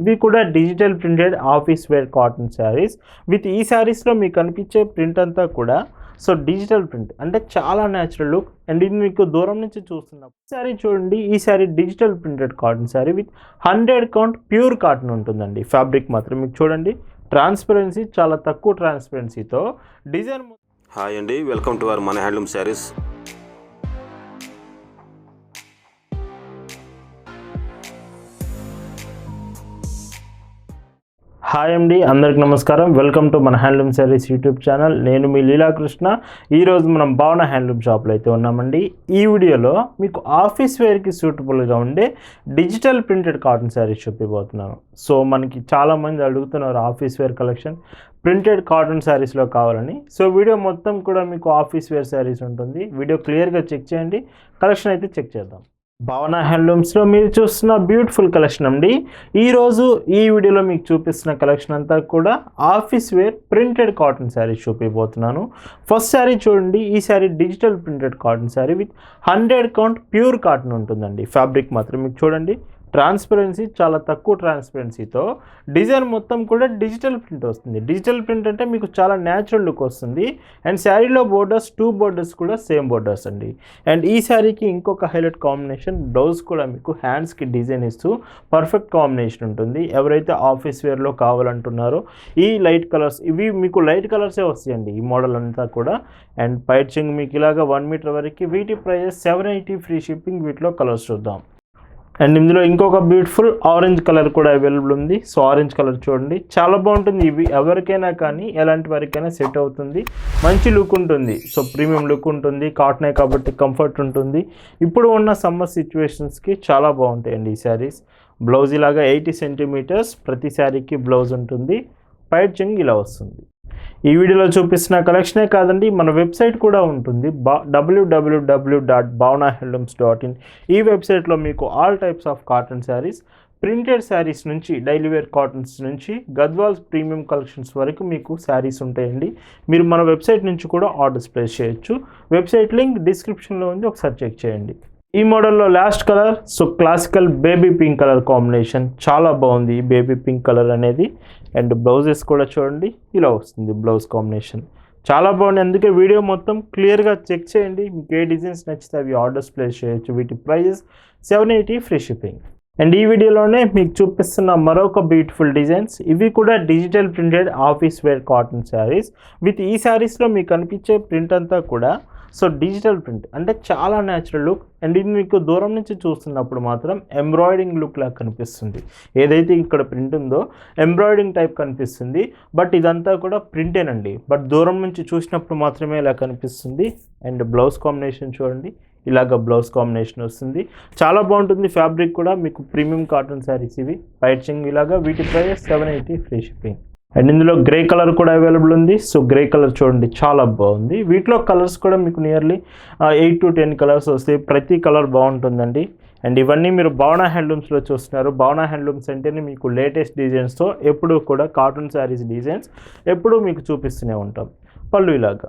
ఇవి కూడా digital printed office wear cotton saris with ఈ శారీస్లో మీకు కనిపించే ప్రింట్ అంతా కూడా సో డిజిటల్ ప్రింట్ అంటే చాలా న్యాచురల్ లుక్ అండ్ ఇది మీకు దూరం నుంచి చూస్తున్నాం శారీ చూడండి. ఈ sari digital printed cotton sari with hundred count pure cotton ఉంటుందండి. ఫ్యాబ్రిక్ మాత్రం మీకు చూడండి. ట్రాన్స్పరెన్సీ చాలా తక్కువ ట్రాన్స్పరెన్సీతో డిజైన్ హాయ్ అండి వెల్కమ్ టు అవర్ మన హ్యాండ్లూమ్ శారీస్ హాయ్ అండి అందరికి నమస్కారం. వెల్కమ్ టు మన హ్యాండ్లూమ్ శారీస్ యూట్యూబ్ ఛానల్. నేను మీ లీలాకృష్ణ. ఈరోజు మనం భావన హ్యాండ్లూమ్ షాప్లో అయితే ఉన్నామండి. ఈ వీడియోలో మీకు ఆఫీస్ వేర్కి సూటబుల్గా ఉండే డిజిటల్ ప్రింటెడ్ కాటన్ శారీస్ చూపిపోతున్నాను సో మనకి చాలామంది అడుగుతున్నారు office wear collection printed cotton శారీస్లో కావాలని. సో వీడియో మొత్తం కూడా మీకు ఆఫీస్ వేర్ శారీస్ ఉంటుంది. వీడియో క్లియర్గా చెక్ చేయండి. కలెక్షన్ అయితే చెక్ చేద్దాం. భవన హ్యాండ్లూమ్స్లో మీరు చూస్తున్న బ్యూటిఫుల్ కలెక్షన్ అండి. ఈరోజు ఈ వీడియోలో మీకు చూపిస్తున్న కలెక్షన్ అంతా కూడా office wear printed cotton sari చూపిపోతున్నాను. First sari చూడండి ఈ sari digital printed cotton sari with hundred count pure cotton ఉంటుందండి. ఫ్యాబ్రిక్ మాత్రం మీకు చూడండి. ట్రాన్స్పరెన్సీ చాలా తక్కువ ట్రాన్స్పరెన్సీతో డిజైన్ మొత్తం కూడా డిజిటల్ ప్రింట్ వస్తుంది. డిజిటల్ ప్రింట్ అంటే మీకు చాలా న్యాచురల్ లుక్ వస్తుంది. అండ్ శారీలో బోర్డర్స్ టూ బోర్డర్స్ కూడా సేమ్ బోర్డర్స్ అండి. అండ్ ఈ శారీకి ఇంకొక హైలైట్ కాంబినేషన్ బ్లౌజ్ కూడా మీకు హ్యాండ్స్కి డిజైన్ ఇస్తూ పర్ఫెక్ట్ కాంబినేషన్ ఉంటుంది. ఎవరైతే ఆఫీస్ వేర్లో కావాలంటున్నారో ఈ లైట్ కలర్స్ ఇవి మీకు లైట్ కలర్సే వస్తాయండి. ఈ మోడల్ అంతా కూడా. అండ్ పైచింగ్ మీకు ఇలాగ వన్ మీటర్ వరకు వీటి prices seven eighty free shipping వీటిలో కలర్స్ చూద్దాం. అండ్ ఇందులో ఇంకొక బ్యూటిఫుల్ ఆరెంజ్ కలర్ కూడా అవైలబుల్ ఉంది. సో ఆరెంజ్ కలర్ చూడండి. చాలా బాగుంటుంది. ఇవి ఎవరికైనా కానీ ఎలాంటి వారికైనా సెట్ అవుతుంది. మంచి లుక్ ఉంటుంది. సో ప్రీమియం లుక్ ఉంటుంది. కాటనే కాబట్టి కంఫర్ట్ ఉంటుంది. ఇప్పుడు ఉన్న సమ్మర్ సిచ్యువేషన్స్కి చాలా బాగుంటాయండి ఈ శారీస్ బ్లౌజ్ ఇలాగా ఎయిటీ సెంటీమీటర్స్ ప్రతి శారీకి బ్లౌజ్ ఉంటుంది. పైట్ చెంగ్ ఇలా వస్తుంది. ఈ వీడియోలో చూపిస్తున్న కలెక్షనే కాదండి మన వెబ్సైట్ కూడా ఉంటుంది బా WWW dot Bhavana handlooms dot in ఈ వెబ్సైట్లో మీకు all types of cotton saris printed saris నుంచి డైలీ వేర్ కాటన్స్ నుంచి గద్వాల్స్ ప్రీమియం కలెక్షన్స్ వరకు మీకు శారీస్ ఉంటాయండి. మీరు మన వెబ్సైట్ నుంచి కూడా ఆర్డర్స్ ప్లేస్ చేయొచ్చు. వెబ్సైట్ లింక్ డిస్క్రిప్షన్లో ఉంది ఒకసారి చెక్ చేయండి. ఈ మోడల్లో last colour so classical baby pink colour combination చాలా బాగుంది ఈ బేబీ పింక్ కలర్ అనేది. అండ్ బ్లౌజెస్ కూడా చూడండి ఇలా వస్తుంది బ్లౌజ్ కాంబినేషన్ చాలా బాగుంది. అందుకే వీడియో మొత్తం క్లియర్గా చెక్ చేయండి. మీకు ఏ డిజైన్స్ నచ్చితే అవి ఆర్డర్స్ ప్లేస్ చేయొచ్చు. వీటి prices seven eighty free shipping and ఈ వీడియోలోనే మీకు చూపిస్తున్న మరొక బ్యూటిఫుల్ డిజైన్స్ ఇవి కూడా digital printed office wear cotton saris with ఈ శారీస్లో మీకు కనిపించే ప్రింట్ అంతా కూడా సో డిజిటల్ ప్రింట్ అంటే చాలా న్యాచురల్ లుక్ అండ్ ఇది మీకు దూరం నుంచి చూస్తున్నప్పుడు మాత్రం ఎంబ్రాయిడింగ్ లుక్ లాగా కనిపిస్తుంది. ఏదైతే ఇక్కడ ప్రింట్ ఉందో ఎంబ్రాయిడింగ్ టైప్ కనిపిస్తుంది. బట్ ఇదంతా కూడా ప్రింటేనండి బట్ దూరం నుంచి చూసినప్పుడు మాత్రమే ఇలా కనిపిస్తుంది. అండ్ బ్లౌజ్ కాంబినేషన్ చూడండి. ఇలాగ బ్లౌజ్ కాంబినేషన్ వస్తుంది. చాలా బాగుంటుంది ఫ్యాబ్రిక్ కూడా. మీకు ప్రీమియం కాటన్ శారీస్ ఇవి. పైచింగ్ ఇలాగా. వీటి price seven eighty free shipping and ఇందులో గ్రే కలర్ కూడా అవైలబుల్ ఉంది. సో గ్రే కలర్ చూడండి చాలా బాగుంది. వీటిలో కలర్స్ కూడా మీకు nearly eight to ten colours వస్తాయి ప్రతి కలర్ బాగుంటుందండి. అండ్ ఇవన్నీ మీరు భావన హ్యాండ్లూమ్స్లో చూస్తున్నారు. భావన హ్యాండ్లూమ్స్ అంటేనే మీకు లేటెస్ట్ డిజైన్స్తో ఎప్పుడూ కూడా కాటన్ శారీస్ డిజైన్స్ ఎప్పుడూ మీకు చూపిస్తూనే ఉంటాం. పళ్ళు ఇలాగా.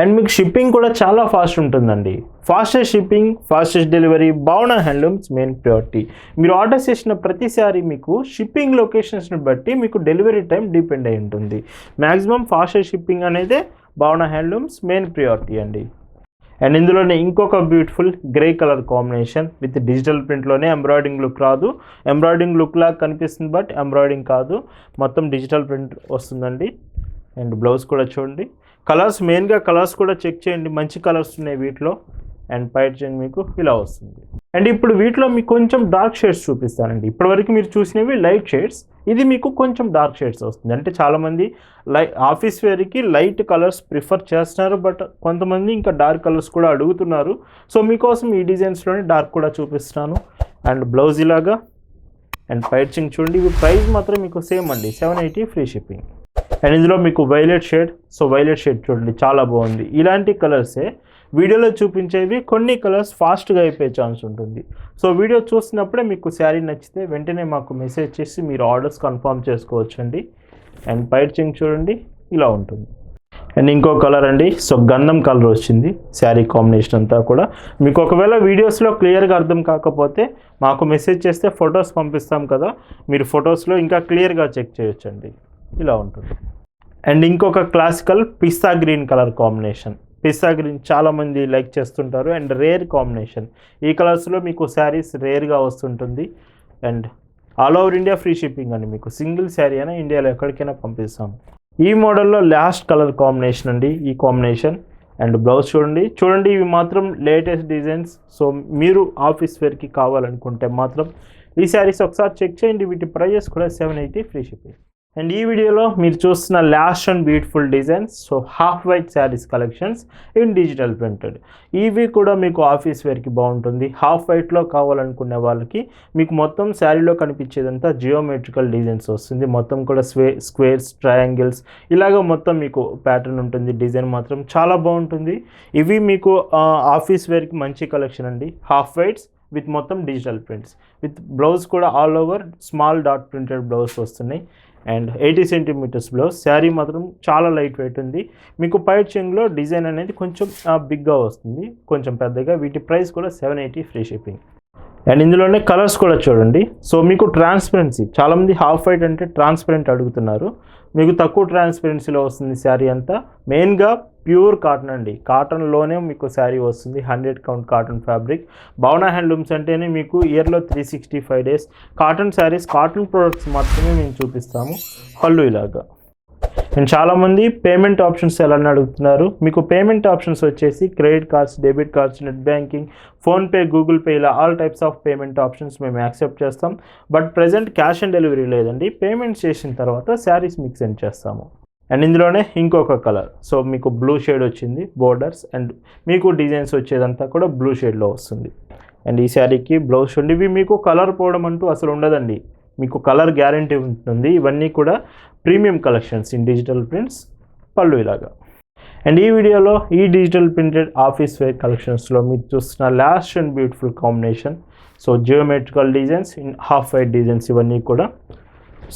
అండ్ మీకు షిప్పింగ్ కూడా చాలా ఫాస్ట్ ఉంటుందండి. Fastest shipping fastest delivery Bhavana handlooms main priority మీరు ఆర్డర్ చేసిన ప్రతిసారి మీకు షిప్పింగ్ లొకేషన్స్ని బట్టి మీకు డెలివరీ టైం డిపెండ్ అయి ఉంటుంది. మ్యాక్సిమం ఫాస్టెస్ట్ షిప్పింగ్ అనేది భావన హ్యాండ్లూమ్స్ మెయిన్ ప్రియారిటీ అండి. అండ్ ఇందులోనే ఇంకొక beautiful grey colour combination with digital ప్రింట్లోనే embroidering look రాదు. ఎంబ్రాయిడింగ్ లుక్ లాగా కనిపిస్తుంది బట్ ఎంబ్రాయిడింగ్ కాదు. మొత్తం డిజిటల్ ప్రింట్ వస్తుందండి. అండ్ బ్లౌజ్ కూడా చూడండి. కలర్స్ మెయిన్గా కలర్స్ కూడా చెక్ చేయండి. మంచి కలర్స్ ఉన్నాయి వీటిలో. అండ్ పైట్ చేయండి మీకు ఇలా వస్తుంది. అండ్ ఇప్పుడు వీటిలో మీకు కొంచెం డార్క్ షేడ్స్ చూపిస్తానండి. ఇప్పటివరకు మీరు చూసినవి లైట్ షేడ్స్. ఇది మీకు కొంచెం డార్క్ షేడ్స్ వస్తుంది. అంటే చాలామంది లై ఆఫీస్ వేర్కి లైట్ కలర్స్ ప్రిఫర్ చేస్తున్నారు. బట్ కొంతమంది ఇంకా డార్క్ కలర్స్ కూడా అడుగుతున్నారు. సో మీకోసం ఈ డిజైన్స్లోనే డార్క్ కూడా చూపిస్తున్నాను అండ్ బ్లౌజ్ ఇలాగా. అండ్ పైచింగ్ చూడండి. ఇవి ప్రైస్ మాత్రం మీకు సేమ్ అండి. Seven eighty free shipping. And ఇందులో మీకు violet shade so violet shade చూడండి చాలా బాగుంది. ఇలాంటి కలర్సే వీడియోలో చూపించేవి కొన్ని కలర్స్ ఫాస్ట్గా అయిపోయే ఛాన్స్ ఉంటుంది. సో వీడియో చూసినప్పుడే మీకు శారీ నచ్చితే వెంటనే మాకు మెసేజ్ చేసి మీరు ఆర్డర్స్ కన్ఫర్మ్ చేసుకోవచ్చండి. అండ్ పైర్చింగ్ చూడండి ఇలా ఉంటుంది. అండ్ ఇంకో కలర్ అండి సో గంధం కలర్ వచ్చింది శారీ కాంబినేషన్ అంతా కూడా. మీకు ఒకవేళ వీడియోస్లో క్లియర్గా అర్థం కాకపోతే మాకు మెసేజ్ చేస్తే ఫొటోస్ పంపిస్తాం కదా మీరు ఫొటోస్లో ఇంకా క్లియర్గా చెక్ చేయొచ్చండి. ఇలా ఉంటుంది. అండ్ ఇంకొక classical pista green colour combination pista green చాలామంది లైక్ చేస్తుంటారు. అండ్ రేర్ కాంబినేషన్ ఈ కలర్స్లో మీకు శారీస్ రేర్గా వస్తుంటుంది. And all over India free shipping అండి మీకు. సింగిల్ శారీ అయినా ఇండియాలో ఎక్కడికైనా పంపిస్తాం. ఈ మోడల్లో లాస్ట్ కలర్ కాంబినేషన్ అండి. ఈ కాంబినేషన్ అండ్ బ్లౌజ్ చూడండి. చూడండి ఇవి మాత్రం లేటెస్ట్ డిజైన్స్ సో మీరు ఆఫీస్ వేర్కి కావాలనుకుంటే మాత్రం ఈ శారీస్ ఒకసారి చెక్ చేయండి. వీటి ప్రైజెస్ కూడా seven eighty free shipping and ఈ వీడియోలో మీరు చూస్తున్న last and beautiful designs so half white saris collections in digital printed ఇవి కూడా మీకు ఆఫీస్ వేర్కి బాగుంటుంది. హాఫ్ వైట్లో కావాలనుకునే వాళ్ళకి మీకు మొత్తం శారీలో కనిపించేదంతా జియోమెట్రికల్ డిజైన్స్ వస్తుంది. మొత్తం కూడా స్వే స్క్వేర్స్ ట్రయాంగిల్స్ ఇలాగ మొత్తం మీకు ప్యాటర్న్ ఉంటుంది. డిజైన్ మాత్రం చాలా బాగుంటుంది. ఇవి మీకు ఆఫీస్ వేర్కి మంచి కలెక్షన్ అండి. హాఫ్ వైట్స్ విత్ మొత్తం డిజిటల్ ప్రింట్స్ విత్ బ్లౌజ్ కూడా all over small dot printed blouse వస్తున్నాయి. And eighty centimetres blouse sari మాత్రం చాలా లైట్ వెయిట్ ఉంది. మీకు పైట్ చెంగ్లో డిజైన్ అనేది కొంచెం బిగ్గా వస్తుంది. కొంచెం పెద్దగా వీటి ప్రైస్ కూడా seven eighty free shipping and ఇందులోనే కలర్స్ కూడా చూడండి. సో మీకు ట్రాన్స్పరెన్సీ చాలామంది హాఫ్ వైట్ అంటే ట్రాన్స్పరెంట్ అడుగుతున్నారు. మీకు తక్కువ ట్రాన్స్పరెన్సీలో వస్తుంది శారీ అంతా. మెయిన్గా ప్యూర్ కాటన్ అండి. కాటన్లోనే మీకు శారీ వస్తుంది. Hundred count cotton fabric. Bhavana handlooms అంటేనే మీకు ఇయర్లో three sixty five days cotton saris cotton products మాత్రమే మేము చూపిస్తాము. పళ్ళు ఇలాగా. అండ్ చాలామంది పేమెంట్ ఆప్షన్స్ ఎలా అని అడుగుతున్నారు. మీకు పేమెంట్ ఆప్షన్స్ వచ్చేసి credit cards debit cards net banking PhonePe Google pay ఇలా all types of payment options మేము యాక్సెప్ట్ చేస్తాం. But present cash on delivery లేదండి. పేమెంట్ చేసిన తర్వాత శారీస్ మీకు సెండ్ చేస్తాము. అండ్ ఇందులోనే ఇంకొక కలర్. సో మీకు బ్లూ షేడ్ వచ్చింది బోర్డర్స్ అండ్ మీకు డిజైన్స్ వచ్చేదంతా కూడా బ్లూ షేడ్లో వస్తుంది. అండ్ ఈ శారీకి బ్లౌజ్ చూడండి ఇవి మీకు కలర్ పోవడం అంటూ అసలు ఉండదండి. మీకు కలర్ గ్యారంటీ ఉంటుంది. ఇవన్నీ కూడా premium collections in digital prints పళ్ళు ఇలాగా అండ్ ఈ వీడియోలో ఈ డిజిటల్ ప్రింటెడ్ ఆఫీస్ వేర్ కలెక్షన్స్లో మీరు చూస్తున్న last and beautiful combination so geometrical designs in half white designs ఇవన్నీ కూడా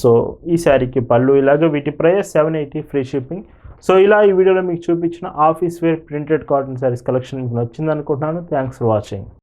సో ఈ శారీకి పళ్ళు ఇలాగ వీటి price seven eighty free shipping so ఇలా ఈ వీడియోలో మీకు చూపించిన office wear printed cotton saris collection మీకు నచ్చింది అనుకుంటున్నాను. Thanks for watching